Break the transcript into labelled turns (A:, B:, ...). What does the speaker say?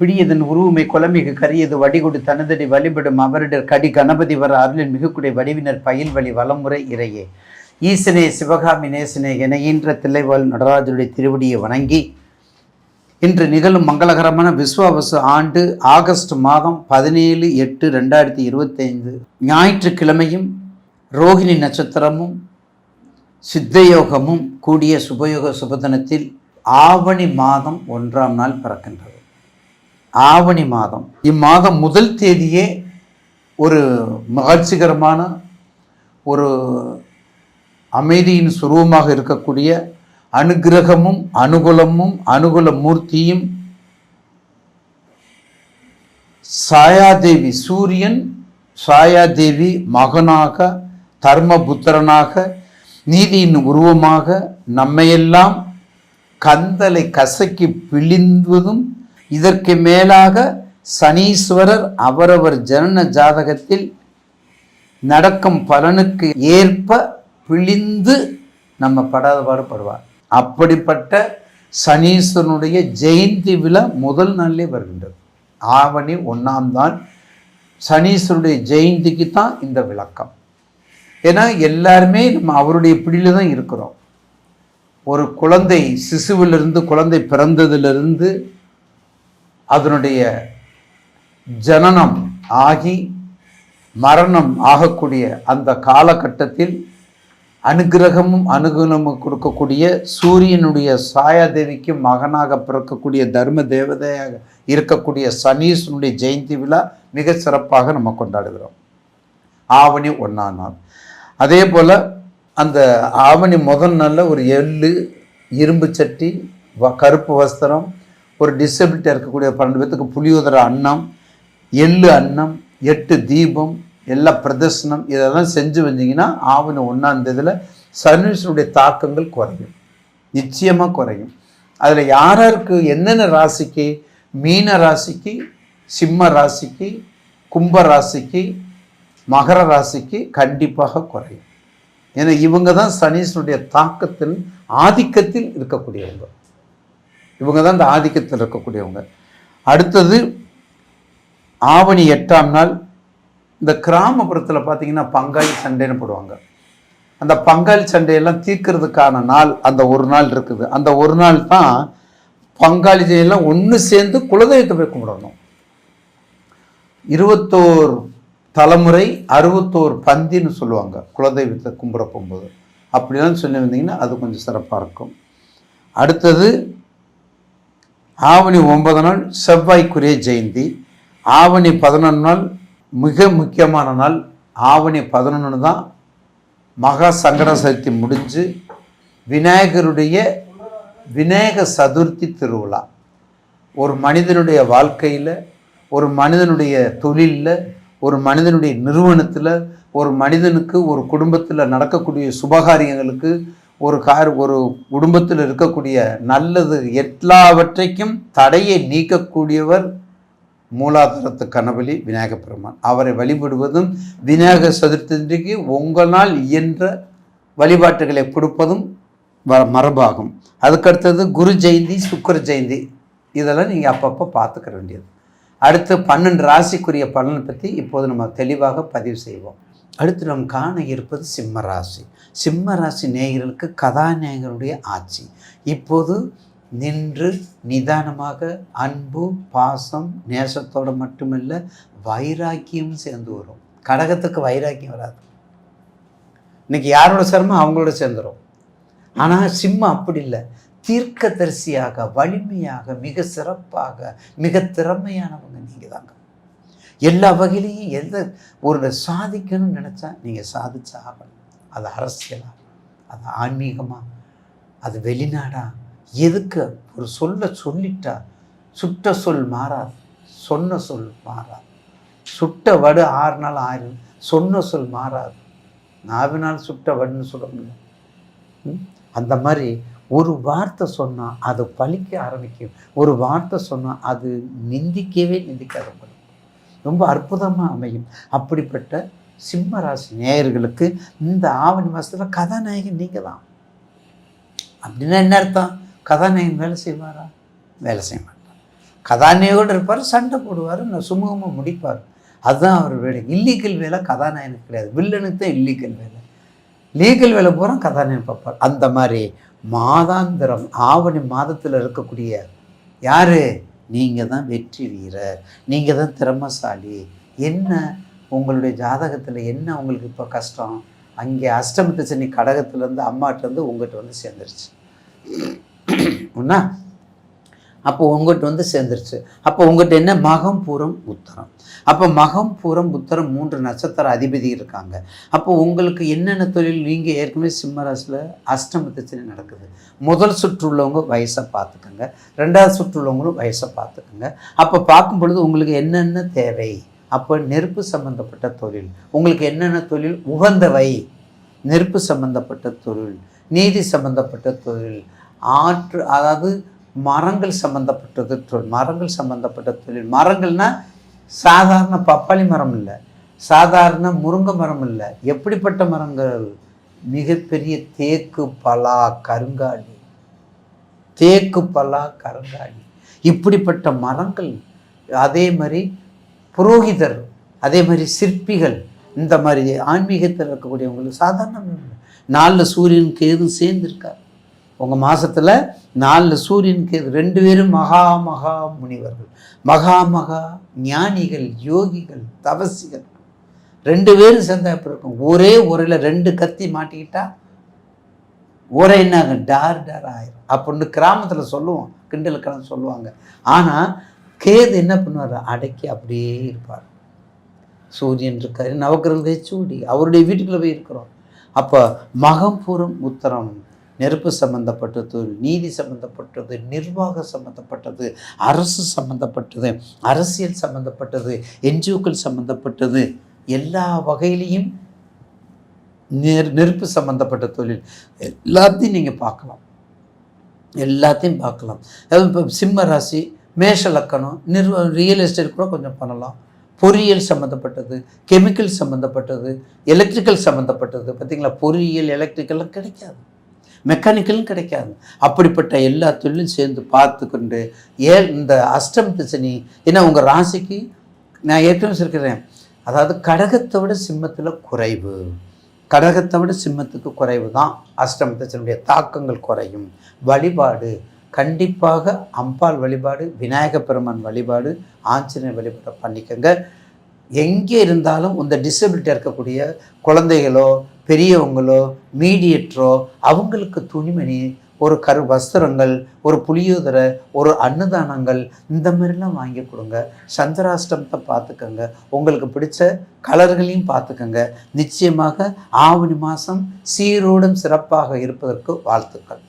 A: பிடியதன் உருவுமை குலமிகு கரியது வடிகொடு தனதடி வழிபடும் அவரிடர் கடி கணபதி வர அருளின் மிகுக்குடை வடிவினர் பயில் வழி வலமுறை இறையே. ஈசனே சிவகாமி நேசனே என ஈன்ற தில்லைவாழ் நடராஜருடைய திருவடியை வணங்கி இன்று நிகழும் மங்களகரமான விஸ்வாவசு ஆண்டு ஆகஸ்ட் மாதம் பதினேழு எட்டு ரெண்டாயிரத்தி இருபத்தைந்து ஞாயிற்றுக்கிழமையும் ரோகிணி நட்சத்திரமும் சித்தயோகமும் கூடிய சுபயோக சுபதனத்தில் ஆவணி மாதம் ஒன்றாம் நாள் பிறக்கின்றது. ஆவணி மாதம். இம்மாதம் முதல் தேதியே ஒரு மகிழ்ச்சிகரமான ஒரு அமைதியின் சுரூபமாக இருக்கக்கூடிய அனுகிரகமும் அனுகூலமும் அனுகூல மூர்த்தியும் சாயாதேவி சூரியன் சாயாதேவி மகனாக தர்மபுத்திரனாக நீதியின் உருவமாக நம்மையெல்லாம் கந்தலை கசக்கி பிழிந்துவதும் இதற்கு மேலாக சனீஸ்வரர் அவரவர் ஜனன ஜாதகத்தில் நடக்கும் பலனுக்கு ஏற்ப பிழிந்து நம்ம படாத பாடுபடுவார் அப்படிப்பட்ட சனீஸ்வரனுடைய ஜெயந்தி விழா முதல் நாளிலே வருகின்றது. ஆவணி ஒன்றாம் தான் சனீஸ்வருடைய ஜெயந்திக்கு தான் இந்த விளக்கம். ஏன்னா எல்லாருமே நம்ம அவருடைய பிடியில் தான் இருக்கிறோம். ஒரு குழந்தை சிசுவிலிருந்து குழந்தை பிறந்ததிலிருந்து அதனுடைய ஜனனம் ஆகி மரணம் ஆகக்கூடிய அந்த காலகட்டத்தில் அனுகிரகமும் அனுகூலமும் கொடுக்கக்கூடிய சூரியனுடைய சாயாதேவிக்கு மகனாக பிறக்கக்கூடிய தர்ம தேவதையாக இருக்கக்கூடிய சனீஸ்வனுடைய ஜெயந்தி விழா மிக சிறப்பாக நம்ம கொண்டாடுகிறோம். ஆவணி ஒன்றாம் நாள். அதே போல் அந்த ஆவணி முதல் நாளில் ஒரு எள்ளு இரும்பு சட்டி வ கருப்பு வஸ்திரம் ஒரு டிசபிலிட்டி இருக்கக்கூடிய பன்னெண்டு பேத்துக்கு புளியோதர அன்னம் எள்ளு அன்னம் எட்டு தீபம் எல்லா பிரதர்சனம் இதெல்லாம் செஞ்சு வந்தீங்கன்னா ஆவணி ஒன்றாந்ததில் தேதியில் சனீஸ்வருடைய தாக்கங்கள் குறையும். நிச்சயமாக குறையும். அதில் யாராருக்கு என்னென்ன ராசிக்கு? மீன ராசிக்கு சிம்ம ராசிக்கு கும்ப ராசிக்கு மகர ராசிக்கு கண்டிப்பாக குறையும். ஏன்னா இவங்க தான் சனீஸ்வனுடைய தாக்கத்தில் ஆதிக்கத்தில் இருக்கக்கூடியவங்க. இவங்க தான் இந்த ஆதிக்கத்தில் இருக்கக்கூடியவங்க. அடுத்தது ஆவணி எட்டாம் நாள் இந்த கிராமப்புறத்தில் பார்த்தீங்கன்னா பங்காளி சண்டைன்னு போடுவாங்க. அந்த பங்காளி சண்டையெல்லாம் தீர்க்கறதுக்கான நாள் அந்த ஒரு நாள் இருக்குது. அந்த ஒரு நாள் தான் பங்காளி எல்லாம் ஒன்று சேர்ந்து குலதெய்வத்தை போய் கும்பிடணும். இருபத்தோரு தலைமுறை அறுபத்தோரு பந்தின்னு சொல்லுவாங்க குலதெய்வத்தை கும்பிட போகும்போது. அப்படிலாம் சொல்லி வந்தீங்கன்னா அது கொஞ்சம் சிறப்பாக இருக்கும். அடுத்தது ஆவணி ஒன்பது நாள் செவ்வாய்க்குரிய ஜெயந்தி. ஆவணி பதினொன்று நாள் மிக முக்கியமான நாள். ஆவணி பதினொன்று தான் மகா சங்கட சதுர்த்தி முடிஞ்சு விநாயகருடைய விநாயக சதுர்த்தி திருவிழா. ஒரு மனிதனுடைய வாழ்க்கையில் ஒரு மனிதனுடைய தொழிலில் ஒரு மனிதனுடைய நிறுவனத்தில் ஒரு மனிதனுக்கு ஒரு குடும்பத்தில் நடக்கக்கூடிய சுபகாரியங்களுக்கு ஒரு கார் ஒரு குடும்பத்தில் இருக்கக்கூடிய நல்லது எல்லாவற்றைக்கும் தடையை நீக்கக்கூடியவர் மூலாதாரத்து கணபலி விநாயக பெருமான். அவரை வழிபடுவதும் விநாயக சதுர்த்திக்கு உங்களால் இயன்ற வழிபாட்டுகளை கொடுப்பதும் வ மரபாகும். அதுக்கடுத்தது குரு ஜெயந்தி சுக்கர ஜெயந்தி. இதெல்லாம் நீங்கள் அப்பப்போ பார்த்துக்க வேண்டியது. அடுத்து பன்னெண்டு ராசிக்குரிய பலனை பற்றி இப்போது நம்ம தெளிவாக பதிவு செய்வோம். அடுத்து நாம் காண இருப்பது சிம்ம ராசி. நேயர்களுக்கு கதாநாயகனுடைய ஆட்சி. இப்போது நின்று நிதானமாக அன்பு பாசம் நேசத்தோடு மட்டுமில்லை வைராக்கியம் சேர்ந்து வரும். கடகத்துக்கு வைராக்கியம் வராது. இன்னைக்கு யாரோட சிரமம் அவங்களோட சேர்ந்துடும் ஆனால் சிம்மம் அப்படி இல்லை. தீர்க்கதரிசியாக வலிமையாக மிக சிறப்பாக மிக திறமையானவங்க நீங்கள் தாங்க எல்லா வகையிலையும் எந்த ஒரு சாதிக்கணும்னு நினச்சா நீங்கள் சாதிச்சு ஆகணும். அது அரசியலாக அது ஆன்மீகமாக அது வெளிநாடா? எதுக்கு? ஒரு சொல்ல சொல்லிட்டா சுட்ட சொல் மாறாது. சொன்ன சொல் மாறாது. சுட்ட வடு ஆறு நாள் ஆயிரம். சொன்ன சொல் மாறாது. நாவினால் சுட்ட வடுன்னு சொல்ல முடியும். அந்த மாதிரி ஒரு வார்த்தை சொன்னால் அது பழிக்க ஆரம்பிக்கும். ஒரு வார்த்தை சொன்னால் அது நிந்திக்கவே நிந்திக்காத ரொம்ப அற்புதமாக அமையும். அப்படிப்பட்ட சிம்ம ராசி நேயர்களுக்கு இந்த ஆவணி மாதத்தில் கதாநாயகன் நீங்கள் தான் அப்படின்னா என்ன அர்த்தம்? கதாநாயகன் வேலை செய்வாரா? வேலை செய்ய மாட்டார். கதாநாயகோடு இருப்பார் சண்டை போடுவார் நான் சுமூகமாக முடிப்பார். அதுதான் அவர் வேலை. இல்லீகல் வேலை கதாநாயகனுக்கு கிடையாது. வில்லனுக்கு தான் இல்லீகல் வேலை. லீகல் வேலை பூரா கதாநாயகன் பார்ப்பார். அந்த மாதிரி மாதாந்திரம் ஆவணி மாதத்தில் இருக்கக்கூடிய யார்? நீங்கள் தான் வெற்றி வீரர் நீங்கள் தான் திறமசாலி. என்ன உங்களுடைய ஜாதகத்தில் என்ன உங்களுக்கு இப்போ கஷ்டம்? அங்கே அஷ்டமத்து சனி கடகத்துலேருந்து அம்மாட்டேருந்து உங்கள்கிட்ட வந்து சேர்ந்துருச்சு. ஒன்றா அப்போ உங்கள்கிட்ட வந்து சேர்ந்துருச்சு. அப்போ உங்கள்கிட்ட என்ன? மகம் பூரம் உத்தரம். அப்போ மகம் பூரம் உத்தரம் மூன்று நட்சத்திர அதிபதி இருக்காங்க. அப்போ உங்களுக்கு என்னென்ன தொழில்? நீங்கள் ஏற்கனவே சிம்மராசில் அஷ்டமத்தச்சனை நடக்குது. முதல் சுற்று உள்ளவங்க வயசை பார்த்துக்கோங்க. ரெண்டாவது சுற்று உள்ளவங்களும் வயசை பார்த்துக்கோங்க. அப்போ பார்க்கும் பொழுது உங்களுக்கு என்னென்ன தேவை? அப்போ நெருப்பு சம்மந்தப்பட்ட தொழில். உங்களுக்கு என்னென்ன தொழில்? உகந்தவை. நெருப்பு சம்மந்தப்பட்ட தொழில். நீதி சம்மந்தப்பட்ட தொழில். ஆற்று அதாவது மரங்கள் சம்பந்தப்பட்டது தொழில் மரங்கள் சம்பந்தப்பட்ட தொழில். மரங்கள்னா சாதாரண பப்பாளி மரம் இல்லை. சாதாரண முருங்கை மரம் இல்லை. எப்படிப்பட்ட மரங்கள்? மிகப்பெரிய தேக்கு பலா கருங்காலி. தேக்கு பலா கருங்காலி. இப்படிப்பட்ட மரங்கள் அதே மாதிரி புரோகிதர் அதே மாதிரி சிற்பிகள் இந்த மாதிரி ஆன்மீகத்தில் இருக்கக்கூடியவங்களுக்கு சாதாரண நாளில் சூரியன் கேது சேர்ந்துருக்கார். உங்கள் மாதத்தில் நாலு சூரியன் கேது ரெண்டு பேரும் மகா மகா முனிவர்கள். மகா மகா ஞானிகள் யோகிகள் தவசிகள். ரெண்டு பேரும் சேர்ந்தா எப்படி இருக்கும்? ஒரே உரையில் ரெண்டு கத்தி மாட்டிக்கிட்டா ஒரே என்ன டார் டார் ஆயிரும். அப்படின்னு கிராமத்தில் சொல்லுவோம். கிண்டலுக்கெல்லாம் சொல்லுவாங்க. ஆனால் கேது என்ன பண்ணுவார்? அடக்கி அப்படியே இருப்பார். சூரியன் இருக்காரு. நவக்கிரகத்தை சூடி அவருடைய வீட்டுக்குள்ளே போய் இருக்கிறோம். அப்போ மகம்பூரம் உத்தரம். நெருப்பு சம்பந்தப்பட்டது நீதி சம்பந்தப்பட்டது நிர்வாக சம்பந்தப்பட்டது அரசு சம்பந்தப்பட்டது அரசியல் சம்பந்தப்பட்டது என்ஜிஓக்கள் சம்பந்தப்பட்டது எல்லா வகையிலையும் நெர் நெருப்பு சம்பந்தப்பட்ட தொழில். எல்லாத்தையும் நீங்கள் பார்க்கலாம். எல்லாத்தையும் பார்க்கலாம். இப்போ சிம்ம ராசி மேஷ லக்கணம் நிர்வ ரியல் எஸ்டேட் கூட கொஞ்சம் பண்ணலாம். பொறியியல் சம்மந்தப்பட்டது கெமிக்கல் சம்மந்தப்பட்டது எலக்ட்ரிக்கல் சம்மந்தப்பட்டது பார்த்திங்களா? பொறியியல் எலக்ட்ரிக்கல்லாம் கிடைக்காது. மெக்கானிக்கலும் கிடைக்காது. அப்படிப்பட்ட எல்லா தொழிலும் சேர்ந்து பார்த்து கொண்டு ஏ இந்த அஷ்டம் திசனி ஏன்னா உங்கள் ராசிக்கு நான் ஏற்கனவே சொல்லிக்கிறேன் அதாவது கடகத்தை விட சிம்மத்தில் குறைவு. கடகத்தை விட சிம்மத்துக்கு குறைவு தான் அஷ்டமத்தச்சனுடைய தாக்கங்கள் குறையும். வழிபாடு. கண்டிப்பாக அம்பாள் வழிபாடு விநாயக பெருமான் வழிபாடு ஆஞ்சநேயர் வழிபாடு பண்ணிக்கோங்க. எங்கே இருந்தாலும் இந்த டிசபிலிட்டி இருக்கக்கூடிய குழந்தைகளோ பெரியவங்களோ மீடியேட்டரோ அவங்களுக்கு துணிமணி ஒரு கரு வஸ்திரங்கள் ஒரு புளியோதரை ஒரு அன்னதானங்கள் இந்த மாதிரிலாம் வாங்கி கொடுங்க. சந்திராஷ்டமத்தை பார்த்துக்கோங்க. உங்களுக்கு பிடிச்ச கலர்களையும் பார்த்துக்கோங்க. நிச்சயமாக ஆவணி மாதம் சீரோடும் சிறப்பாக இருப்பதற்கு வாழ்த்துக்கள்.